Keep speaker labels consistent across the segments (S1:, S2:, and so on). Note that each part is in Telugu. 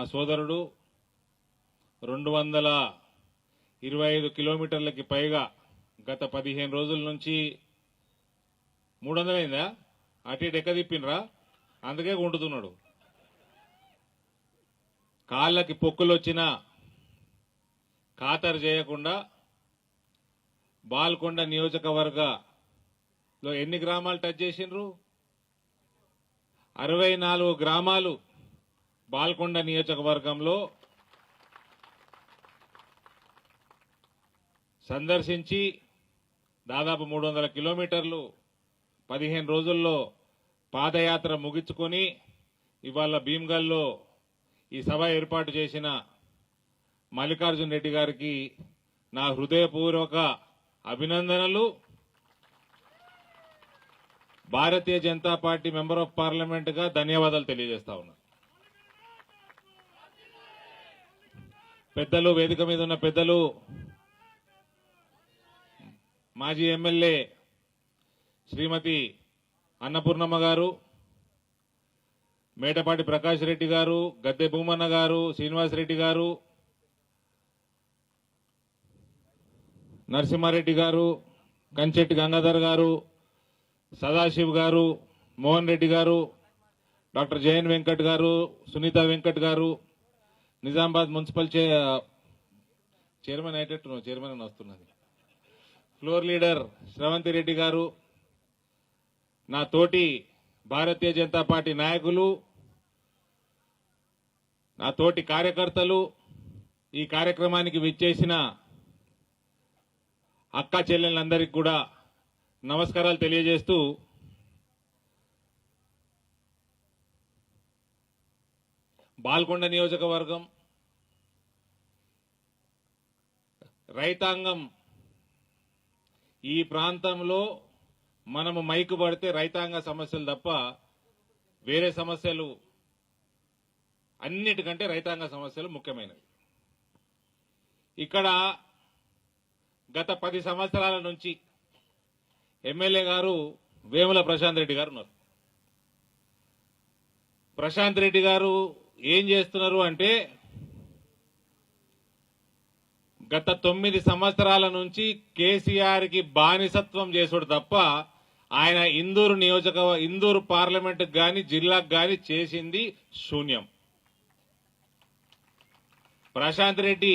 S1: నా సోదరుడు రెండు వందల ఇరవై ఐదు కిలోమీటర్లకి పైగా గత పదిహేను రోజుల నుంచి మూడు వందలైందా అటు ఇటు ఎక్క తిప్పినరా? అందుకే గుంటుతున్నాడు. కాళ్ళకి పొక్కులు వచ్చినా ఖాతరు చేయకుండా బాల్కొండ నియోజకవర్గలో ఎన్ని గ్రామాలు టచ్ చేసిండ్రు? అరవై నాలుగు గ్రామాలు బాల్కొండ నియోజకవర్గంలో సందర్శించి దాదాపు మూడు వందల కిలోమీటర్లు పదిహేను రోజుల్లో పాదయాత్ర ముగించుకొని ఇవాళ భీమ్గల్లో ఈ సభ ఏర్పాటు చేసిన మల్లికార్జున్ రెడ్డి గారికి నా హృదయపూర్వక అభినందనలు. Bharatiya Janata party member of పార్లమెంట్గా ధన్యవాదాలు తెలియజేస్తా ఉన్నాను పెద్దలు వేదిక మీద ఉన్న పెద్దలు మాజీ ఎమ్మెల్యే శ్రీమతి అన్నపూర్ణమ్మ గారు మేటపాటి ప్రకాష్ రెడ్డి గారు గద్దె భూమన్న గారు శ్రీనివాస్ రెడ్డి గారు నరసింహారెడ్డి గారు కంచెట్టి గంగాధర్ గారు సదాశివ్ గారు మోహన్ రెడ్డి గారు డాక్టర్ జయన్ వెంకట్ గారు సునీత వెంకట్ గారు నిజామాబాద్ మున్సిపల్ చైర్మన్ అయ్యేటట్టు చైర్మన్ అని వస్తున్నది. ఫ్లోర్ లీడర్ శ్రవంతి రెడ్డి గారు నా తోటి భారతీయ జనతా పార్టీ నాయకులు నా తోటి కార్యకర్తలు ఈ కార్యక్రమానికి విచ్చేసిన అక్క చెల్లెళ్ళందరికీ కూడా నమస్కారాలు తెలియజేస్తూ బాల్కొండ నియోజకవర్గం రైతాంగం. ఈ ప్రాంతంలో మనము మైకు పడితే రైతాంగ సమస్యలు తప్ప వేరే సమస్యలు అన్నిటికంటే రైతాంగ సమస్యలు ముఖ్యమైనవి. ఇక్కడ గత పది సంవత్సరాల నుంచి ఎమ్మెల్యే గారు వేముల ప్రశాంత్ రెడ్డి గారు ఉన్నారు. ప్రశాంత్ రెడ్డి గారు ఏం చేస్తున్నారు అంటే గత తొమ్మిది సంవత్సరాల నుంచి కేసీఆర్కి బానిసత్వం చేసుడు తప్ప ఆయన ఇందూరు నియోజక ఇందూరు పార్లమెంట్ గాని జిల్లాకు గాని చేసింది శూన్యం. ప్రశాంత్ రెడ్డి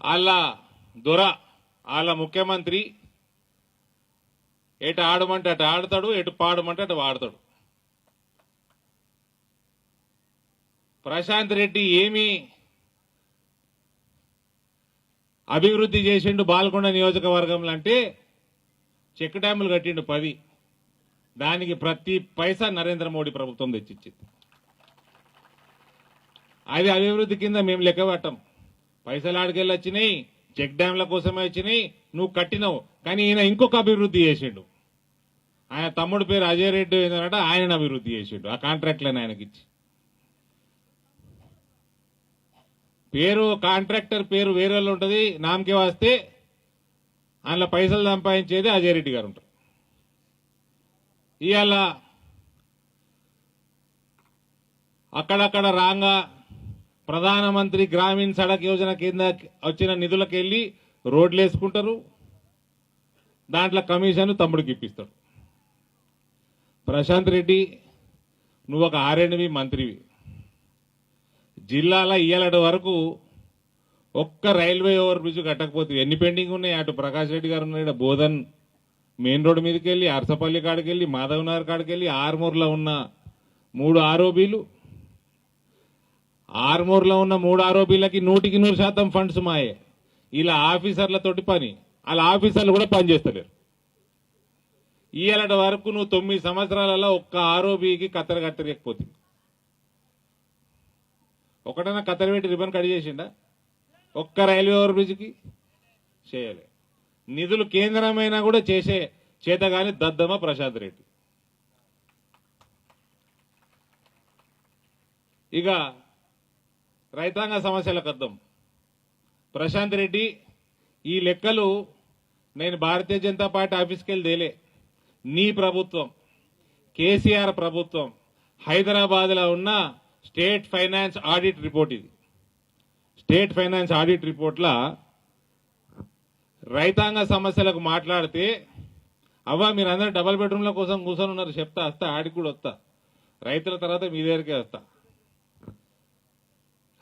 S1: వాళ్ళ దొర వాళ్ళ ముఖ్యమంత్రి ఎటు ఆడమంటే అటు ఆడతాడు ఎటు పాడమంటే అటు వాడతాడు ప్రశాంత్ రెడ్డి ఏమి అభివృద్ధి చేసిండు బాల్కొండ నియోజకవర్గంలో అంటే చెక్ డ్యాములు కట్టిండు పది దానికి ప్రతి పైసా నరేంద్ర మోడీ ప్రభుత్వం తెచ్చిచ్చింది. అది అభివృద్ధి కింద మేము లెక్క పెట్టం పైసలు ఆడికెళ్ళి వచ్చినాయి చెక్ డ్యాంల కోసమే వచ్చినాయి నువ్వు కట్టినావు. కానీ ఈయన ఇంకొక అభివృద్ధి చేసిండు. ఆయన తమ్ముడు పేరు అజయ్ రెడ్డి ఏంటంటే ఆయన అభివృద్ధి చేసిండు. ఆ కాంట్రాక్ట్లను ఆయనకి ఇచ్చి. పేరు కాంట్రాక్టర్ పేరు వేరే వాళ్ళు ఉంటుంది నామకే వస్తే అందులో పైసలు సంపాదించేది అజయ్ రెడ్డి గారు ఉంటారు. ఇవాళ అక్కడక్కడ రాంగా ప్రధానమంత్రి గ్రామీణ సడక్ యోజన కింద వచ్చిన నిధులకు వెళ్ళి రోడ్లు వేసుకుంటారు దాంట్లో కమిషన్ తమ్ముడికి ఇప్పిస్తాడు ప్రశాంత్ రెడ్డి నువ్వు ఒక ఆర్ఎండ్బి మంత్రివి. జిల్లాల ఇయ్యాలటి వరకు ఒక్క రైల్వే ఓవర్ బ్రిడ్జ్ కట్టకపోతే ఎన్ని పెండింగ్ ఉన్నాయి? అటు ప్రకాష్ రెడ్డి గారు ఉన్నాడు బోధన్ మెయిన్ రోడ్ మీదకి వెళ్ళి అరసపల్లి కాడికి వెళ్ళి మాధవనగర్ కాడికి వెళ్ళి ఆర్మూర్లో ఉన్న మూడు ఆరోపీలు ఆర్మూర్లో ఉన్న మూడు ఆరోపీలకి నూటికి నూరు శాతం ఫండ్స్ మాయే. ఇలా ఆఫీసర్లతోటి పని. వాళ్ళ ఆఫీసర్లు కూడా పనిచేస్తలేరు ఇయ్యాలటి వరకు నువ్వు తొమ్మిది సంవత్సరాలలో ఒక్క ఆరోపీకి కత్తెర కట్టలేకపోతుంది ఒకటైనా కత్తెర పెట్టి రిబన్ కట్ చేసిండా? ఒక్క రైల్వే ఓవర్ బ్రిడ్జ్కి చేయలే. నిధులు కేంద్రమైనా కూడా చేసే చేతగాని దద్దమ్మ ప్రశాంత్ రెడ్డి. ఇక రైతాంగ సమస్యలకు అర్థం. ప్రశాంత్ రెడ్డి ఈ లెక్కలు నేను భారతీయ జనతా పార్టీ ఆఫీస్కి వెళ్ళి తేలే. నీ ప్రభుత్వం కేసీఆర్ ప్రభుత్వం హైదరాబాద్లో ఉన్న స్టేట్ ఫైనాన్స్ ఆడిట్ రిపోర్ట్ ఇది. స్టేట్ ఫైనాన్స్ ఆడిట్ రిపోర్ట్లా రైతాంగ సమస్యలకు మాట్లాడితే అవ్వ మీరందరూ డబల్ బెడ్రూమ్ల కోసం కూర్చొని ఉన్నారు చెప్తా వస్తా ఆడికి కూడా వస్తా. రైతుల తర్వాత మీ దగ్గరికే వస్తా.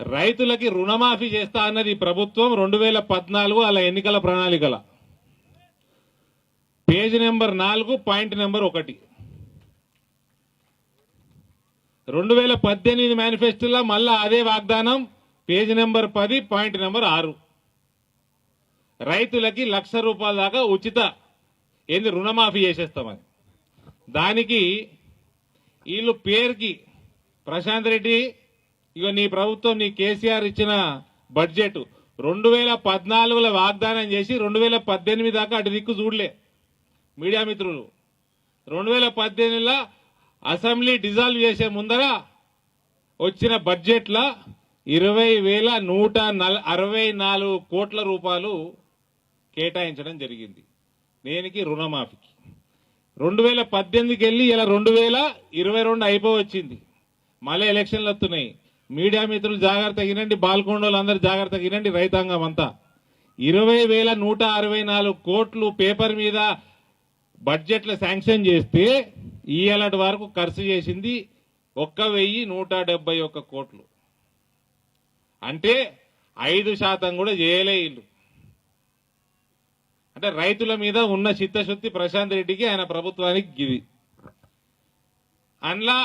S1: రైతులకి రుణమాఫీ చేస్తా అన్నది ప్రభుత్వం రెండు వేల పద్నాలుగు అలా ఎన్నికల ప్రణాళికల. పేజ్ నెంబర్ నాలుగు పాయింట్ నెంబర్ ఒకటి. రెండు వేల పద్దెనిమిది మేనిఫెస్టోలో మళ్ళా అదే వాగ్దానం పేజ్ నెంబర్ పది పాయింట్ నెంబర్ ఆరు. రైతులకి లక్ష రూపాయల దాకా ఉచిత ఏంది రుణమాఫీ చేసేస్తామని. దానికి వీళ్ళు పేరుకి ప్రశాంత్ రెడ్డి ఇగో నీ ప్రభుత్వం నీ కేసీఆర్ ఇచ్చిన బడ్జెట్ రెండు వేల పద్నాలుగులో వాగ్దానం చేసి రెండు వేల పద్దెనిమిది దాకా అటు దిక్కు చూడలే. మీడియా మిత్రులు రెండు వేల పద్దెనిమిదిలో అసెంబ్లీ డిజాల్వ్ చేసే ముందర వచ్చిన బడ్జెట్లో ఇరవై వేల నూట అరవై నాలుగు కోట్ల రూపాయలు కేటాయించడం జరిగింది. దేనికి? రుణమాఫీకి. రెండు వేల పద్దెనిమిదికి వెళ్ళి ఇలా రెండు వేల ఇరవై రెండు అయిపోవచ్చింది. మళ్ళీ ఎలక్షన్లు వస్తున్నాయి. మీడియా మిత్రులు జాగ్రత్త వినండి బాల్కొండలు అందరు జాగ్రత్త వినండి రైతాంగం అంతా. ఇరవై వేల నూట అరవై నాలుగు కోట్లు పేపర్ మీద బడ్జెట్లో శాంక్షన్ చేస్తే ఈఎలటి వరకు ఖర్చు చేసింది ఒక్క వెయ్యి నూట డెబ్బై ఒక్క కోట్లు. అంటే ఐదు శాతం కూడా చేయలే ఇల్లు అంటే రైతుల మీద ఉన్న చిత్తశుద్ధి ప్రశాంత్ రెడ్డికి ఆయన ప్రభుత్వానికి గిది అందులో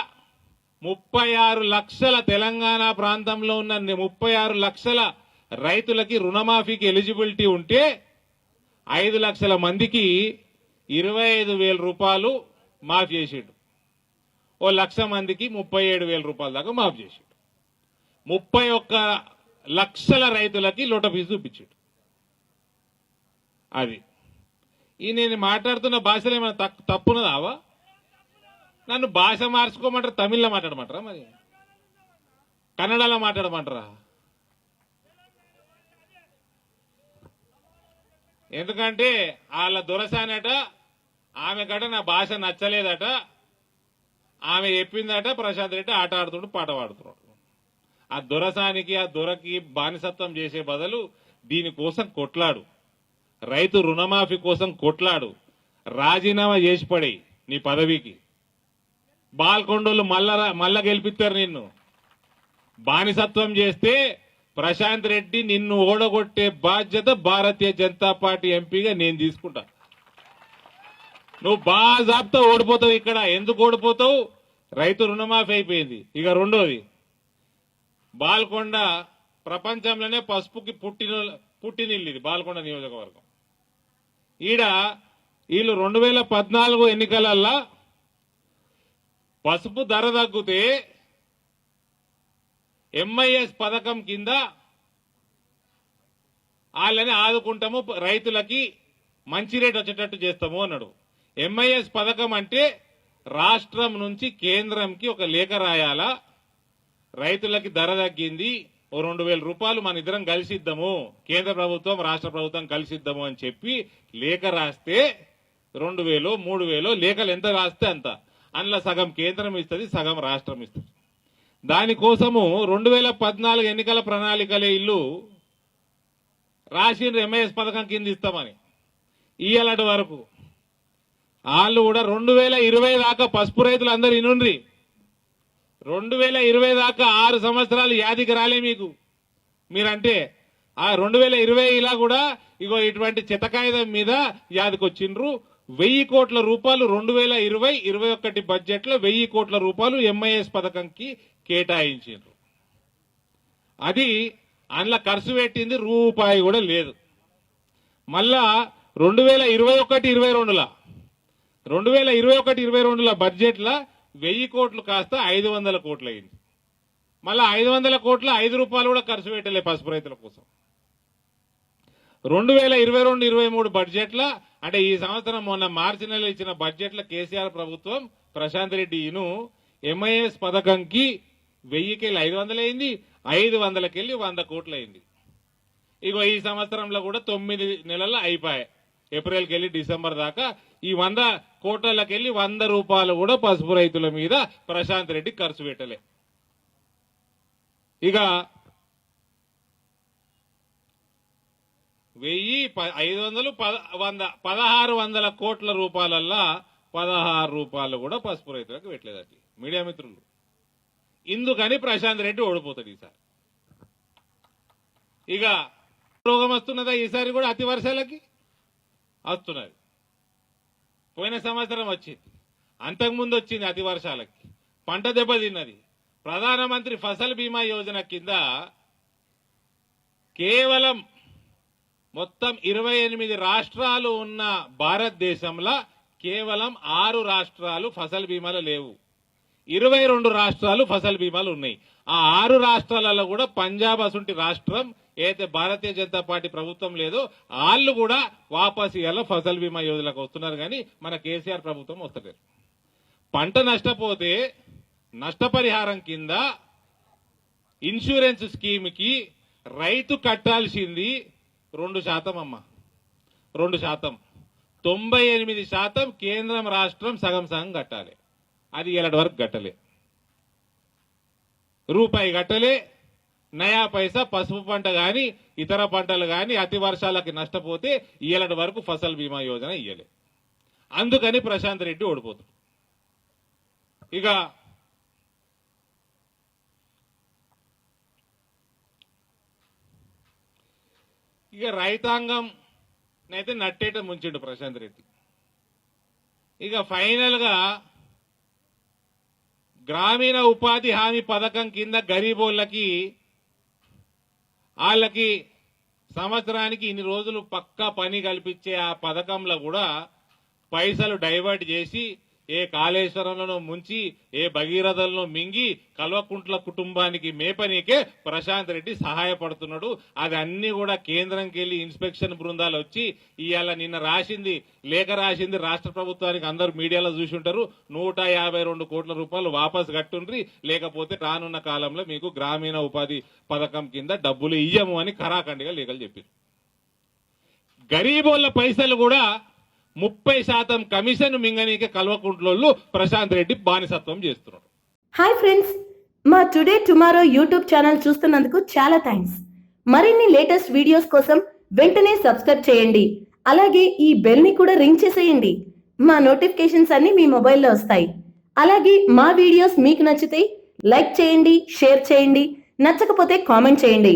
S1: ముప్పై ఆరు లక్షల తెలంగాణ ప్రాంతంలో ఉన్న ముప్పై ఆరు లక్షల రైతులకి రుణమాఫీకి ఎలిజిబిలిటీ ఉంటే ఐదు లక్షల మందికి ఇరవై ఐదు వేల రూపాయలు మాఫ్ చేసాడు. ఓ లక్ష మందికి ముప్పై ఏడు వేల రూపాయల దాకా మాఫ్ చేసాడు. ముప్పై ఒక్క లక్షల రైతులకి లోట ఫీజు చూపించాడు. అది. ఈ నేను మాట్లాడుతున్న భాషలో ఏమైనా తప్పునదావా నన్ను భాష మార్చుకోమంటారా తమిళ్ళో మాట్లాడమంటారా మరి? కన్నడలో మాట్లాడమంటారా? ఎందుకంటే వాళ్ళ దొరసానట ఆమె కట నా భాష నచ్చలేదట ఆమె చెప్పిందట ప్రశాంత్ రెడ్డి ఆట ఆడుతుండు పాట పాడుతున్నాడు ఆ దొరసానికి ఆ దొరకి బానిసత్వం చేసే బదులు దీనికోసం కొట్లాడు. రైతు రుణమాఫీ కోసం కొట్లాడు. రాజీనామా చేసి పడి నీ పదవికి. బాల్కొండోళ్ళు మళ్ళా మళ్ళా గెలిపిస్తారు నిన్ను. బానిసత్వం చేస్తే ప్రశాంత్ రెడ్డి నిన్ను ఓడగొట్టే బాధ్యత భారతీయ జనతా పార్టీ ఎంపీగా నేను తీసుకుంటా. నువ్వు బాగా జాబ్తో ఓడిపోతావు ఇక్కడ. ఎందుకు ఓడిపోతావు? రైతు రుణమాఫీ అయిపోయింది. ఇక రెండోది బాల్కొండ ప్రపంచంలోనే పసుపుకి పుట్టిన పుట్టినిల్లు ఇది బాల్కొండ నియోజకవర్గం. ఈడ వీళ్ళు రెండు వేల పద్నాలుగు ఎన్నికలల్లా పసుపు ధర తగ్గితే ఎంఐఎస్ పథకం కింద వాళ్ళని ఆదుకుంటాము రైతులకి మంచి రేట్ వచ్చేటట్టు చేస్తాము అన్నాడు. ఎంఐఎస్ పథకం అంటే రాష్ట్రం నుంచి కేంద్రంకి ఒక లేఖ రాయాలా? రైతులకి ధర తగ్గింది ఓ రెండు వేల రూపాయలు మన ఇద్దరం కలిసిద్దాము కేంద్ర ప్రభుత్వం రాష్ట్ర ప్రభుత్వం కలిసిద్దాము అని చెప్పి లేఖ రాస్తే రెండు వేలు మూడు వేలు లేఖలు ఎంత రాస్తే అంత. అందులో సగం కేంద్రం ఇస్తుంది సగం రాష్ట్రం ఇస్తుంది. దానికోసము రెండు వేల పద్నాలుగు ఎన్నికల ప్రణాళికలే ఇల్లు రాసిండ్రు ఎంఐఎస్ పథకం కింద ఇస్తామని. ఇయ్యాలటి వరకు. వాళ్ళు కూడా రెండు వేల ఇరవై దాకా పసుపు రైతులు అందరు ఇనుండ్రి. రెండు వేల ఇరవై దాకా ఆరు సంవత్సరాలు యాదికి రాలే మీకు. మీరంటే ఆ రెండు వేల ఇరవై ఇలా కూడా ఇగో ఇటువంటి చితకాయుధం మీద యాదికొచ్చిండ్రు. వెయ్యి కోట్ల రూపాయలు రెండు వేల ఇరవై ఇరవై ఒకటి బడ్జెట్లో వెయ్యి కోట్ల రూపాయలు ఎంఐఎస్ పథకంకి కేటాయించిండ్రు. అది అందులో ఖర్చు పెట్టింది రూపాయి కూడా లేదు. మళ్ళా రెండు వేల ఇరవై ఒకటి ఇరవై రెండులా రెండు వేల ఇరవై ఒకటి ఇరవై రెండుల బడ్జెట్ల వెయ్యి కోట్లు కాస్త ఐదు వందల కోట్లు అయింది. మళ్ళా ఐదు వందల కోట్ల ఐదు రూపాయలు కూడా ఖర్చు పెట్టలే పసుపు రైతుల కోసం. రెండు వేల ఇరవై రెండు ఇరవై మూడు బడ్జెట్లో అంటే ఈ సంవత్సరం మొన్న మార్చి నెల ఇచ్చిన బడ్జెట్ల కేసీఆర్ ప్రభుత్వం ప్రశాంత్ రెడ్డిను ఎంఐఎస్ పథకంకి వెయ్యికెళ్ళి ఐదు వందలు అయింది ఐదు వందలకెళ్ళి వంద కోట్లయింది ఇగో ఈ సంవత్సరంలో కూడా తొమ్మిది నెలలు అయిపోయాయి. ఏప్రిల్కి వెళ్ళి డిసెంబర్ దాకా ఈ వంద కోట్లకెళ్ళి వంద రూపాయలు కూడా పసుపు రైతుల మీద ప్రశాంత్ రెడ్డి ఖర్చు పెట్టలే. ఇక వెయ్యి ప- ఐదు వందలు పద వంద పదహారు వందల కోట్ల రూపాయలల్లా పదహారు రూపాయలు కూడా పసుపు రైతులకు పెట్టలేదట. మీడియా మిత్రులు. ఇందుకని ప్రశాంత్ రెడ్డి ఓడిపోతాడు ఈసారి. ఇక రోగం వస్తున్నదా ఈసారి కూడా అతి వర్షాలకి? వస్తున్నది. పోయిన సంవత్సరం వచ్చింది. అంతకుముందు వచ్చింది అతి వర్షాలకి. పంట దెబ్బతిన్నది ప్రధానమంత్రి ఫసల్ బీమా యోజన కింద కేవలం మొత్తం ఇరవై ఎనిమిది రాష్ట్రాలు ఉన్న భారతదేశంలో కేవలం ఆరు రాష్ట్రాలు ఫసల్ బీమాలు లేవు. ఇరవై రెండు రాష్ట్రాలు ఫసల్ బీమాలు ఉన్నాయి. ఆ ఆరు రాష్ట్రాలలో కూడా పంజాబ్ అసుంటి రాష్ట్రం ఏదైతే భారతీయ జనతా పార్టీ ప్రభుత్వం లేదో వాళ్ళు కూడా వాపస్ ఇవాళ ఫసల్ బీమా యోజనకు వస్తున్నారు కానీ మన కేసీఆర్ ప్రభుత్వం వస్తలేదు. పంట నష్టపోతే నష్టపరిహారం కింద ఇన్సూరెన్స్ స్కీమ్కి రైతు కట్టాల్సింది రెండు శాతం అమ్మ. రెండు శాతం. తొంభై ఎనిమిది శాతం కేంద్రం రాష్ట్రం సగం సగం కట్టాలి. అది ఇలాంటి వరకు కట్టలే. రూపాయి కట్టలే. నయా పైసా పసుపు పంట కానీ ఇతర పంటలు కానీ అతి వర్షాలకి నష్టపోతే ఇలాంటి వరకు ఫసల్ బీమా యోజన ఇయ్యలే. అందుకని ప్రశాంత్ రెడ్డి ఓడిపోతుంది ఇక ఇక రైతాంగం అయితే నట్టేట ముంచిండు ప్రశాంత్ రెడ్డి. ఇక ఫైనల్గా గ్రామీణ ఉపాధి హామీ పథకం కింద గరీబోళ్ళకి వాళ్ళకి సంవత్సరానికి ఇన్ని రోజులు పక్కా పని కల్పించే ఆ పథకంలో కూడా పైసలు డైవర్ట్ చేసి ఏ కాళేశ్వరంలో ముంచి ఏ భగీరథలను మింగి కల్వకుంట్ల కుటుంబానికి మేపనీకే ప్రశాంత్ రెడ్డి సహాయపడుతున్నాడు. అది అన్ని కూడా కేంద్రంకి వెళ్ళి ఇన్స్పెక్షన్ బృందాలు వచ్చి ఇవాళ నిన్న రాసింది లేఖ రాసింది రాష్ట్ర ప్రభుత్వానికి అందరూ మీడియాలో చూసి ఉంటారు. నూట యాభై రెండు కోట్ల రూపాయలు వాపస్ కట్టుండ్రి. లేకపోతే రానున్న కాలంలో మీకు గ్రామీణ ఉపాధి పథకం కింద డబ్బులు ఇయ్యము అని ఖరాఖండిగా లేఖలు చెప్పింది గరీబోళ్ళ పైసలు కూడా ముప్పై శాతం కమిషన్ మింగనీకే కల్వకుంట్లోళ్ళు ప్రశాంత్ రెడ్డి బానిసత్వం చేస్తున్నారు.
S2: హాయ్ ఫ్రెండ్స్ మా టుడే టుమారో యూట్యూబ్ ఛానల్ చూస్తున్నందుకు చాలా థ్యాంక్స్ మరిన్ని లేటెస్ట్ వీడియోస్ కోసం వెంటనే సబ్స్క్రైబ్ చేయండి. అలాగే ఈ బెల్ని కూడా రింగ్ చేసేయండి. మా నోటిఫికేషన్స్ అన్ని మీ మొబైల్లో వస్తాయి. అలాగే మా వీడియోస్ మీకు నచ్చితే లైక్ చేయండి షేర్ చేయండి నచ్చకపోతే కామెంట్ చేయండి.